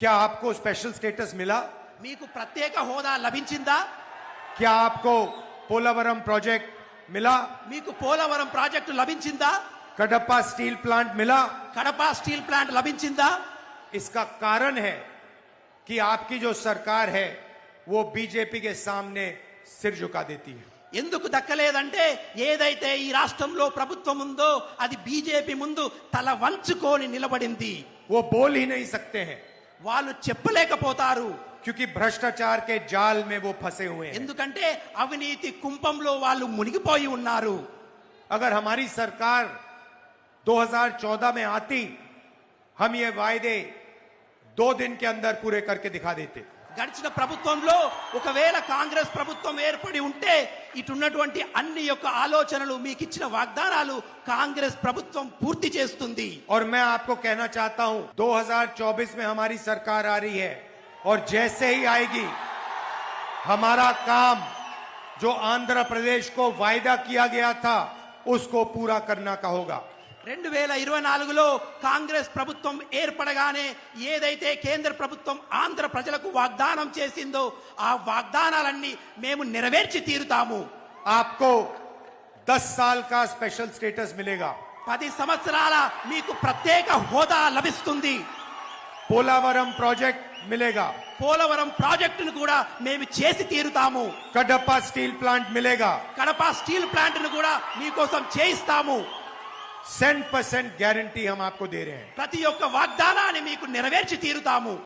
क्या आपको special status मिला మీకు ప్రత్యేక హోదా లభించిందా क्या आपको पोलावरम प्रोजेक्ट मिला మీకు Polavaram project లభించిందా Kadapa steel plant मिला కడప స్టీల్ ప్లాంట్ లభించిందా इसका कारण है कि आपकी जो सरकार है वो बीजेपी के सामने सिर झुका देती है ఎందుకు దక్కలేదంటే ఏదైతే ఈ రాష్ట్రంలో ప్రభుత్వం ఉందో అది బీజేపీ ముందు తల వంచుకొని నిలబడింది वो बोल ही नहीं सकते हैं వాళ్ళు చెప్పలేకపోతారు क्योंकि भ्रष्टाचार के जाल में वो फंसे हुए हैं ఎందుకంటే అవినీతి కుంపంలో వాళ్ళు మునిగిపోయి ఉన్నారు अगर हमारी सरकार 2014 में आती हम ये वायदे दो दिन के अंदर पूरे करके दिखा देते గడిచిన ప్రభుత్వంలో ఒకవేళ కాంగ్రెస్ ప్రభుత్వం ఏర్పడి ఉంటే ఇటున్నటువంటి అన్ని యొక్క ఆలోచనలు మీకు ఇచ్చిన వాగ్దానాలు కాంగ్రెస్ ప్రభుత్వం పూర్తి చేస్తుంది और मैं आपको कहना चाहता हूं 2024 में हमारी सरकार आ रही है और जैसे ही आएगी हमारा काम जो आंध्र प्रदेश को वायदा किया गया था उसको पूरा करना का होगा రెండు వేల ఇరవై నాలుగులో కాంగ్రెస్ ప్రభుత్వం ఏర్పడగానే ఏదైతే కేంద్ర ప్రభుత్వం ఆంధ్ర ప్రజలకు వాగ్దానం చేసిందో ఆ వాగ్దానాలన్నీ మేము నెరవేర్చి తీరుతాము. ఆప్కో దస్ సాల్ కా స్పెషల్ స్టేటస్ మిలేగా పది సంవత్సరాల మీకు ప్రత్యేక హోదా లభిస్తుంది. పోలవరం ప్రాజెక్ట్ మిలేగా పోలవరం ప్రాజెక్టును కూడా మేము చేసి తీరుతాము. కడప స్టీల్ ప్లాంట్ మిలేగా। కడప స్టీల్ ప్లాంట్ను కూడా మీకోసం చేయిస్తాము. సెంట్ పర్సెంట్ గ్యారంటీ హమ్ దే ప్రతి ఒక్క వాగ్దానాన్ని మీకు నెరవేర్చి తీరుతాము.